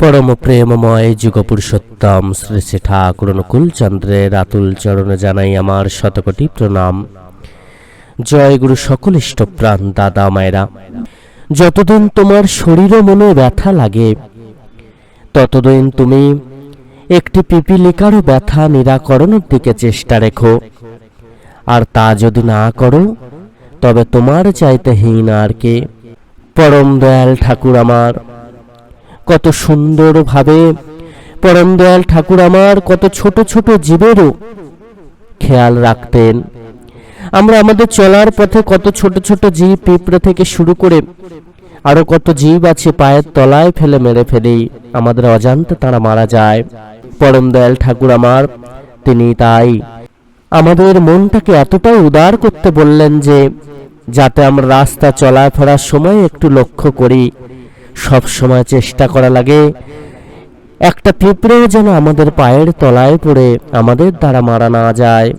পরম প্রেমময় যুগপুরুষোত্তম শ্রী শ্রী ঠাকুর অনুকূল চন্দ্রের আতুল চরণে জানাই আমার শতকোটি প্রণাম। জয় গুরু সকল ইষ্টপ্রাণ দাদা মায়েরা। যতদিন তোমার শরীর মনে ব্যথা লাগে, ততদিন তুমি একটি পিপিলিকারও ব্যথা নিরাকরণের দিকে চেষ্টা রেখো। আর তা যদি না করো, তবে তোমার চাইতে হীন আর কে। পরম দয়াল ঠাকুর আমার কত সুন্দরভাবে পরম দয়াল ঠাকুর আমার, কত ছোট ছোট জীবেরও খেয়াল রাখতেন। আমরা আমাদের চলার পথে কত ছোট ছোট জীব পিঁপড়ে থেকে শুরু করে আরও কত জীব আছে পায়ের তলায় ফেলে মেরে ফেলেই আমাদের অজান্তে তারা মারা যায়। পরম দয়াল ঠাকুর আমার, তিনি তাই আমাদের মনটাকে এতটাই উদার করতে বললেন যে, যাতে আমরা রাস্তা চলাফেরার সময় একটু লক্ষ্য করি। সব সময় চেষ্টা করা লাগে। একটা পিঁপড়েও যেন আমাদের পায়ের তলায় পড়ে আমাদের দ্বারা মারা না যায়।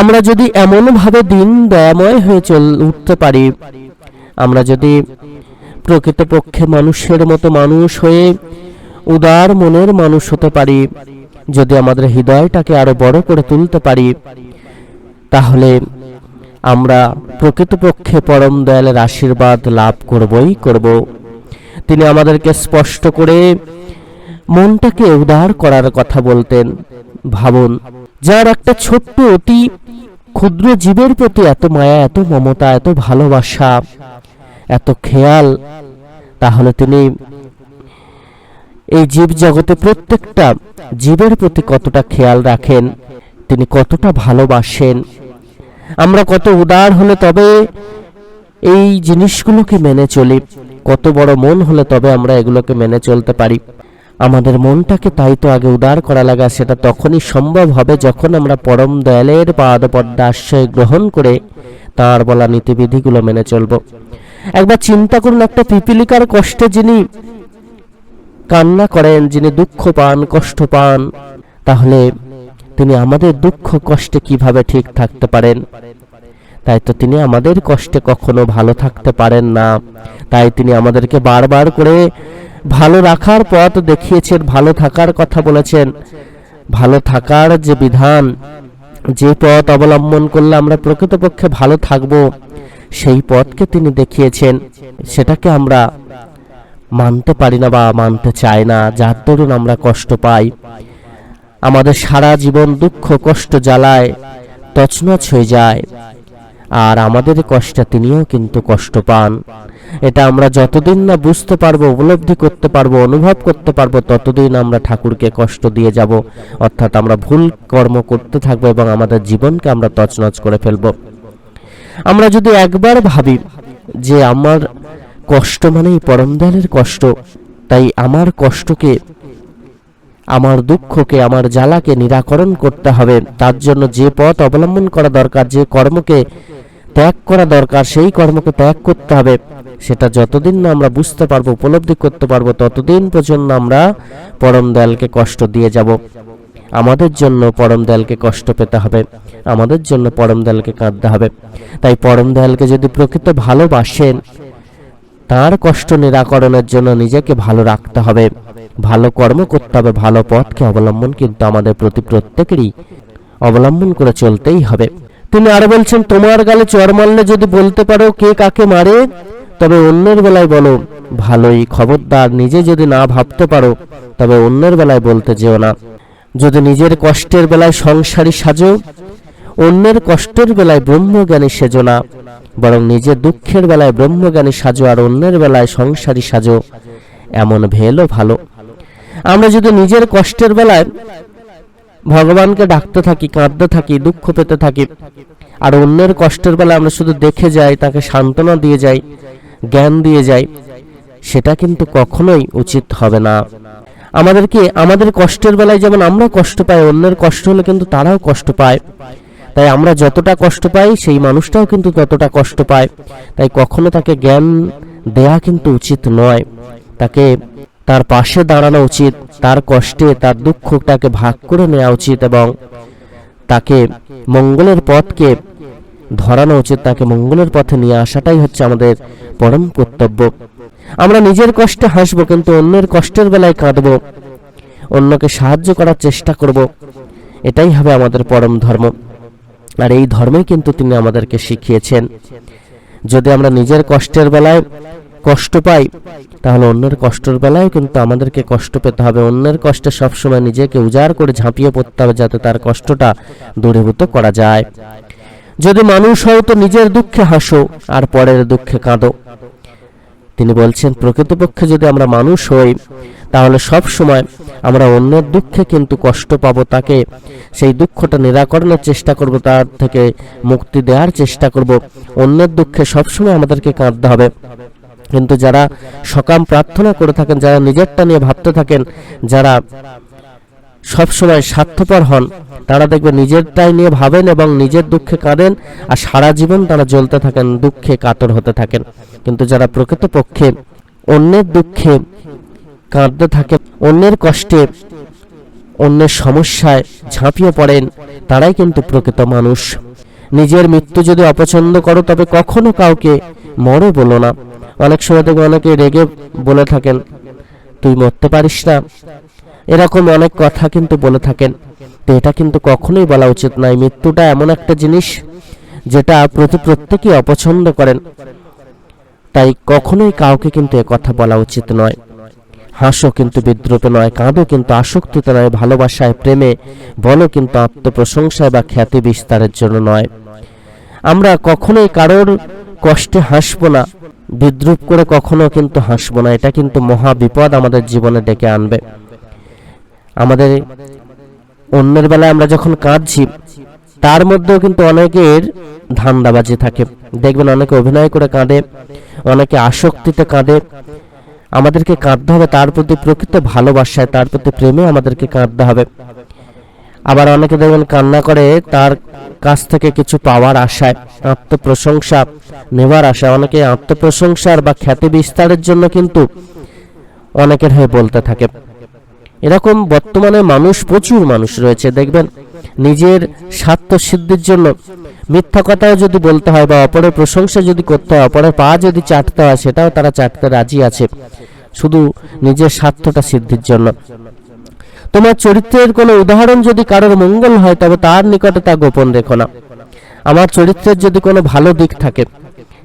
আমরা যদি এমনভাবে দিন দয়াময় হয়ে চল, উঠতে পারি, আমরা যদি প্রকৃতপক্ষে মানুষের মতো মানুষ হয়ে উদার মনের মানুষ হতে পারি, যদি আমাদের হৃদয়টাকে আরও বড় করে তুলতে পারি, তাহলে আমরা প্রকৃতপক্ষে পরম দয়ালের আশীর্বাদ লাভ করবই করব। তিনি আমাদেরকে স্পষ্ট করে মনটাকে উদার করার কথা বলতেন। ভাবুন, যার একটা ছোট্ট অতি ক্ষুদ্র জীবের প্রতি এত মায়া, এত মমতা, এত ভালোবাসা, এত খেয়াল, তাহলে তিনি এই জীব জগতে প্রত্যেকটা জীবের প্রতি কতটা খেয়াল রাখেন, তিনি কতটা ভালোবাসেন আমরা কত উদার হলে তবে এই জিনিসগুলোকে মেনে চলি। কত বড় মন হলে তবে আমরা এগুলোকে মেনে চলতে পারি। আমাদের মনটাকে তাই তো আগে উদার করা লাগা, সেটা তখনই সম্ভব হবে যখন আমরা পরম দয়ালের পাদপদ্মা আশ্রয় গ্রহণ করে তার বলা নীতিবিধিগুলো মেনে চলব। একবার চিন্তা করুন, একটা পিপিলিকার কষ্টে যিনি কান্না করেন, যিনি দুঃখ পান, কষ্ট পান, তাহলে তিনি আমাদের দুঃখ কষ্টে কীভাবে ঠিক থাকতে পারেন? তাই তো তিনি আমাদের কষ্টে কখনো ভালো থাকতে পারেন না। তাই তিনি আমাদেরকে বারবার করে ভালো রাখার পথ দেখিয়েছেন, ভালো থাকার কথা বলেছেন। ভালো থাকার যে বিধান, যে পথ অবলম্বন করলে আমরা প্রকৃতপক্ষে ভালো থাকব, সেই পথকে তিনি দেখিয়েছেন। সেটাকে আমরা মানতে পারি না বা মানতে চাই না। যার দরুন আমরা কষ্ট পাই। আমাদের সারা জীবন দুঃখ, কষ্ট জ্বালায়, তছনছ হয়ে যায়। আর আমাদের কষ্টে তিনিও কিন্তু কষ্ট পান। এটা আমরা যতদিন না বুঝতে পারব, উপলব্ধি করতে পারব, অনুভব করতে পারব, ততদিন আমরা ঠাকুরকে কষ্ট দিয়ে যাব। অর্থাৎ আমরা ভুল কর্ম করতে থাকব এবং আমাদের জীবনকে আমরা তছনছ করে ফেলব। আমরা যদি একবার ভাবি যে আমার কষ্ট মানেই পরম দয়ালের কষ্ট, তাই আমার কষ্টকে আমার দুঃখকে, আমার জ্বালাকে নিরাকরণ করতে হবে। তার জন্য যে পথ অবলম্বন করা দরকার, যে কর্মকে ত্যাগ করা দরকার, সেই কর্মকে ত্যাগ করতে হবে। সেটা যতদিন না আমরা বুঝতে পারব, উপলব্ধি করতে পারব, ততদিন পর্যন্ত আমরা পরম দয়ালকে কষ্ট দিয়ে যাব। আমাদের জন্য পরম দয়ালকে কষ্ট পেতে হবে। আমাদের জন্য পরম দয়ালকে কাঁদতে হবে। তাই পরম দয়ালকে যদি প্রকৃত ভালোবাসেন তার কষ্ট নিরাকরণের জন্য নিজেকে ভালো রাখতে হবে। ভালো কর্ম করতে হবে, ভালো পথকে অবলম্বন কিন্তু আমাদের প্রতি প্রত্যেকেরই অবলম্বন করে চলতেই হবে। তিনি আরও বলছেন, তোমার গালে চর মারলে যদি বলতে পারো কে কাকে মারে? তবে অন্যের বেলায় বলো, ভালোই খবরদার, নিজে যদি না ভাবতে পারো, তবে অন্যের বেলায় বলতে যেও না। যদি নিজের কষ্টের বেলায় সংসারী সাজো অন্যের কষ্টের বেলায় ব্রহ্মজ্ঞানী সেজো না, বরং নিজের দুঃখের বেলায় ব্রহ্মজ্ঞানী সাজো আর অন্যের বেলায় সংসারী সাজো। এমন ভেলও ভালো। আমরা যদি নিজের কষ্টের বেলায় ভগবানকে ডাকতে থাকি, কাঁদতে থাকি, দুঃখ পেতে থাকি, আর অন্যের কষ্টের বেলায় আমরা শুধু দেখে যাই, তাকে সান্ত্বনা দিয়ে যাই, জ্ঞান দিয়ে যাই, সেটা কিন্তু কখনোই উচিত হবে না। আমাদেরকে আমাদের কষ্টের বেলায় যেমন আমরা কষ্ট পাই, অন্যের কষ্ট হলে কিন্তু তারাও কষ্ট পায়। তাই আমরা যতটা কষ্ট পাই, সেই মানুষটাও কিন্তু ততটা কষ্ট পায়। তাই কখনো তাকে জ্ঞান দেয়া কিন্তু উচিত নয়। তাকে তার পাশে দাঁড়ানো উচিত, তার কষ্টে, তার দুঃখটাকে ভাগ করে নেওয়া উচিত এবং তাকে মঙ্গলের পথকে ধরানো উচিত, তাকে মঙ্গলের পথে নিয়ে আসাটাই হচ্ছে আমাদের পরম কর্তব্য। আমরা নিজের কষ্টে হাসবো, কিন্তু অন্যের কষ্টের বেলায় কাঁদবো। অন্যকে সাহায্য করার চেষ্টা করব। এটাই হবে আমাদের পরম ধর্ম। আর এই ধর্মই কিন্তু তিনি আমাদেরকে শিখিয়েছেন। যদি আমরা নিজের কষ্টের বেলায় কষ্ট পাই, তাহলে অন্যের কষ্টের বেলায় কিন্তু আমাদেরকে কষ্ট পেতে হবে। অন্যের কষ্টে সবসময় নিজেকে উজাড় করে ঝাঁপিয়ে পড়তে হবে যাতে তার কষ্টটা দূরীভূত করা যায়। যদি মানুষ হও তো নিজের দুঃখে হাসো, আর পরের দুঃখে কাঁদো। তিনি বলছেন, প্রকৃতপক্ষে যদি আমরা মানুষ হই, তাহলে সব সময় আমরা অন্যের দুঃখে কিন্তু কষ্ট পাবো তাকে। সেই দুঃখটা নিরাকরণের চেষ্টা করব, তার থেকে মুক্তি দেওয়ার চেষ্টা করব। অন্যের দুঃখে সবসময় আমাদেরকে কাঁদতে হবে। কিন্তু যারা সকাম প্রার্থনা করে থাকেন, যারা নিজেরটা নিয়ে ভাবতে থাকেন, যারা সবসময় স্বার্থপর হন। তারা দেখবে নিজেরটাই নিয়ে ভাবেন এবং নিজের দুঃখে কাঁদেন আর সারা জীবন তারা জ্বলতে থাকেন, দুঃখে কাতর হতে থাকেন। কিন্তু যারা প্রকৃতপক্ষে অন্যের দুঃখে কাঁদতে থাকেন, অন্যের কষ্টে, অন্যের সমস্যায় ঝাঁপিয়ে পড়েন, তারাই কিন্তু প্রকৃত মানুষ। নিজের মৃত্যু যদি অপছন্দ করো, তবে কখনো কাউকে মরো বলো না। অনেক সময় দেখবে অনেকে রেগে বলে থাকেন, তুই মরতে পারিস না। এরকম অনেক কথা কিন্তু বলে থাকেন। তো এটা কিন্তু কখনোই বলা উচিত নয় মৃত্যুটা এমন একটা জিনিস যেটা প্রতি প্রত্যেকেই অপছন্দ করেন। তাই কখনোই কাউকে কিন্তু এ কথা বলা উচিত নয়। হাসো কিন্তু বিদ্রুপে নয় কাঁদো কিন্তু আসক্তিতে নয়, ভালোবাসায়, প্রেমে, বলো কিন্তু আত্মপ্রশংসায় বা খ্যাতি বিস্তারের জন্য নয়। আমরা কখনোই কারোর কষ্টে হাসবো না, বিদ্রুপ করে কখনো কিন্তু হাসবো না। এটা কিন্তু মহা বিপদ আমাদের জীবনে ডেকে আনবে। আমাদের অন্যের বেলায় আমরা যখন কাঁদছি, তার মধ্যেও কিন্তু অনেকের ধান্দাবাজি থাকে। দেখবেন অনেকে অভিনয় করে কাঁদে, অনেকে আসক্তিতে কাঁদে। আমাদেরকে কাঁদতে হবে, তার প্রতি প্রকৃত ভালোবাসায়, তার প্রতি প্রেমে আমাদেরকে কাঁদতে হবে। আবার অনেকে দেখবেন কান্না করে, তার কাছ থেকে কিছু পাওয়ার আশায়, আত্মপ্রশংসা নেওয়ার আশায়। অনেকে আত্মপ্রশংসার বা খ্যাতি বিস্তারের জন্য কিন্তু অনেকের হয়ে বলতে থাকে। এরকম বর্তমানে মানুষ, প্রচুর মানুষ রয়েছে, দেখবেন। নিজের স্বার্থ সিদ্ধির জন্য মিথ্যা কথাও যদি বলতে হয় বা অপরের প্রশংসা যদি করতে হয়, অপরের পা যদি চাটতে হয়, সেটাও তারা চাটতে রাজি আছে। শুধু নিজের স্বার্থটা সিদ্ধির জন্য। তোমার চরিত্রের কোনো উদাহরণ যদি কারোর মঙ্গল হয়, তবে তার নিকটে তা গোপন রেখো না। আমার চরিত্রের যদি কোনো ভালো দিক থাকে,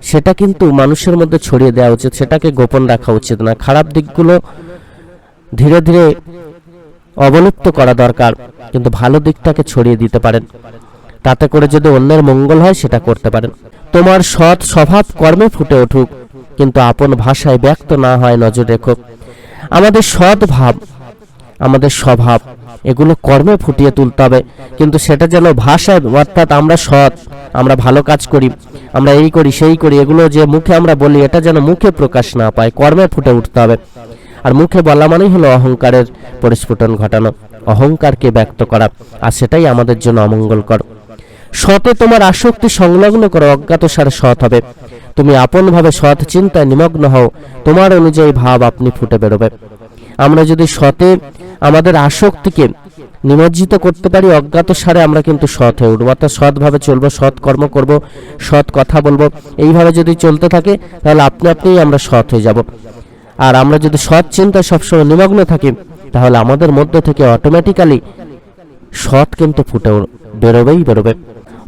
সেটা কিন্তু মানুষের মধ্যে ছড়িয়ে দেওয়া উচিত, সেটাকে গোপন রাখা উচিত না। খারাপ দিকগুলো ধীরে ধীরে অবলুপ্ত করা দরকার। কিন্তু ভালো দিকটাকে ছড়িয়ে দিতে পারেন। তাতে করে যদি অন্যের মঙ্গল হয়, সেটা করতে পারেন। তোমার সৎ স্বভাব কর্মে ফুটে উঠুক, কিন্তু আপন ভাষায় ব্যক্ত না হয় নজর রেখো। আমাদের সৎ ভাব, আমাদের স্বভাব, এগুলো কর্মে ফুটিয়ে তুলতে হবে। কিন্তু সেটা যেন ভাষায়, অর্থাৎ আমরা সৎ, আমরা ভালো কাজ করি, আমরা এই করি, সেই করি, এগুলো যে মুখে আমরা বলি, এটা যেন মুখে প্রকাশ না পায়, কর্মে ফুটে উঠতে হবে। আর মুখে বলা মানেই হলো অহংকারের পরিস্ফুটন ঘটানো, অহংকারকে ব্যক্ত করা, আর সেটাই আমাদের জন্য অমঙ্গলকর। সতে তোমার আসক্তি সংলগ্ন করো অজ্ঞাত সারে সৎ হবে। তুমি আপনভাবে সৎ চিন্তায় নিমগ্ন হও, তোমার অনুযায়ী ভাব আপনি ফুটে বেরোবে। আমরা যদি সতে আমাদের আসক্তিকে নিমজ্জিত করতে পারি অজ্ঞাত সারে আমরা কিন্তু সৎ হয়ে উঠবো। অর্থাৎ সৎভাবে চলবো, সৎ কর্ম করব, সৎ কথা বলব। এইভাবে যদি চলতে থাকে, তাহলে আপনি আপনিই আমরা সৎ হয়ে যাব। আর আমরা যদি সৎ চিন্তায় সবসময় নিমগ্ন থাকি, তাহলে আমাদের মধ্য থেকে অটোমেটিক্যালি সৎ কিন্তু ফুটে বেরোবেই বেরোবে।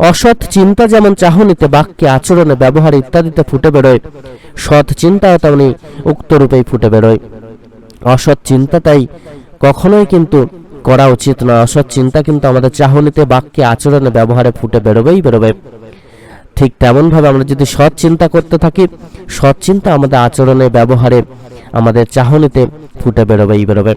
অসৎ চিন্তা যেমন চাহনিতে, বাক্যে, আচরণে, ব্যবহার ইত্যাদিতে ফুটে বেরোয়, সৎ চিন্তাও তেমনি উক্ত রূপেই ফুটে বেরোয়। অসৎ চিন্তা তাই কখনোই কিন্তু করা উচিত না অসৎ চিন্তা কিন্তু আমাদের চাহনিতে, বাক্যে, আচরণে, ব্যবহারে ফুটে বেরোবেই বেরোবে। ঠিক তেমনভাবে আমরা যদি সৎ চিন্তা করতে থাকি, সৎ চিন্তা আমাদের আচরণে, ব্যবহারে আমাদের চাহনিতে ফুটে বেরোবেই বেরোবে।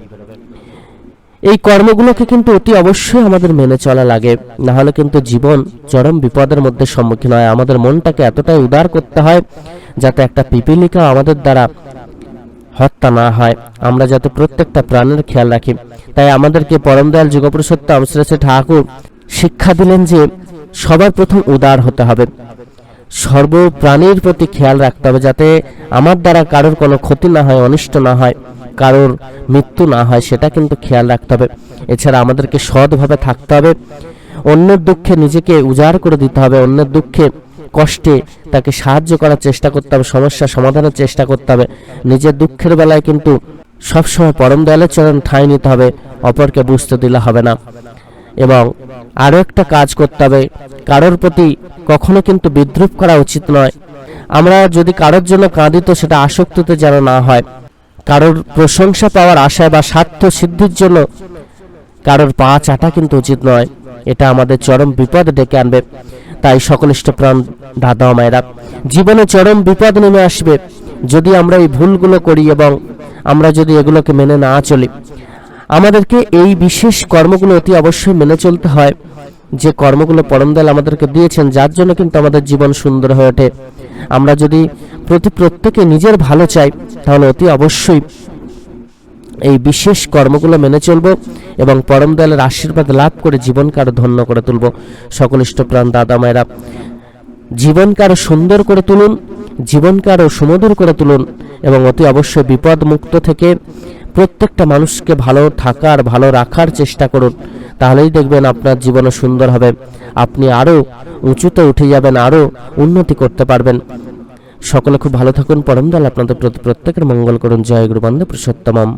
এই কর্মগুলোকে কিন্তু অতি অবশ্যই আমাদের মেনে চলা লাগে। না হলে কিন্তু জীবন চরম বিপদের মধ্যে সম্মুখীন হয়। আমাদের মনটাকে এতটাই উদার করতে হয়, যাতে একটা পিপিলিকা আমাদের দ্বারা হত্যা না হয়। আমরা যাতে প্রত্যেকটা প্রাণের খেয়াল রাখি। তাই আমাদেরকে পরম দয়াল যুগপুরুষোত্তম শ্রেষ্ঠ ঠাকুর শিক্ষা দিলেন যে সবার প্রথম উদার হতে হবে। সর্ব প্রাণীর প্রতি খেয়াল রাখতে হবে যাতে আমার দ্বারা কারোর কোনো ক্ষতি না হয়, অনিষ্ট না হয়, কারোর মৃত্যু না হয়, সেটা কিন্তু খেয়াল রাখতে হবে। এছাড়া আমাদেরকে সৎভাবে থাকতে হবে। অন্যের দুঃখে নিজেকে উজাড় করে দিতে হবে, অন্যের দুঃখে কষ্টে তাকে সাহায্য করার চেষ্টা করতে হবে, সমস্যা সমাধানের চেষ্টা করতে হবে। নিজের দুঃখের বেলায় কিন্তু সবসময় পরম দয়ালের চরণ ঠাঁই নিতে হবে, অপরকে বুঝতে দিলে হবে না। এবং আরও একটা কাজ করতে হবে। কারোর প্রতি কখনো কিন্তু বিদ্রুপ করা উচিত নয়। আমরা যদি কারোর জন্য কাঁদি তো সেটা আসক্তিতে যেন না হয়। কারোর প্রশংসা পাওয়ার আশায় বা স্বার্থ সিদ্ধির জন্য কারোর পা চাটা কিন্তু উচিত নয়। এটা আমাদের চরম বিপদ ডেকে আনবে। তাই সকলিষ্ট প্রাণ, দাদা মায়েরা, জীবনে চরম বিপদ নেমে আসবে। যদি আমরা এই ভুলগুলো করি এবং আমরা যদি এগুলোকে মেনে না চলি আমাদেরকে এই বিশেষ কর্মগুলো অতি অবশ্যই মেনে চলতে হয়। যে কর্মগুলো পরমদয়াল আমাদেরকে দিয়েছেন, যার জন্য কিন্তু আমাদের জীবন সুন্দর হয়ে ওঠে। আমরা যদি প্রতি প্রত্যেকে নিজের ভালো চাই, তাহলে অতি অবশ্যই এই বিশেষ কর্মগুলো মেনে চলবো এবং পরম দয়ালের আশীর্বাদ লাভ করে জীবনকে আরও ধন্য করে তুলব। সকল ইষ্টপ্রাণ দাদা মায়েরা জীবনকে আরও সুন্দর করে তুলুন, জীবনকে আরও সুমধুর করে তুলুন এবং অতি অবশ্যই বিপদ মুক্ত থেকে প্রত্যেকটা মানুষকে ভালো থাকার, ভালো রাখার চেষ্টা করুন। তাহলেই দেখবেন আপনার জীবনও সুন্দর হবে। আপনি আরও উঁচুতে উঠে যাবেন, আরও উন্নতি করতে পারবেন। সকলে খুব ভালো থাকুন। পরমদল আপনাদের প্রতি প্রত্যেকের মঙ্গল করুন। জয় গুরু বন্দে পুরুষোত্তমম।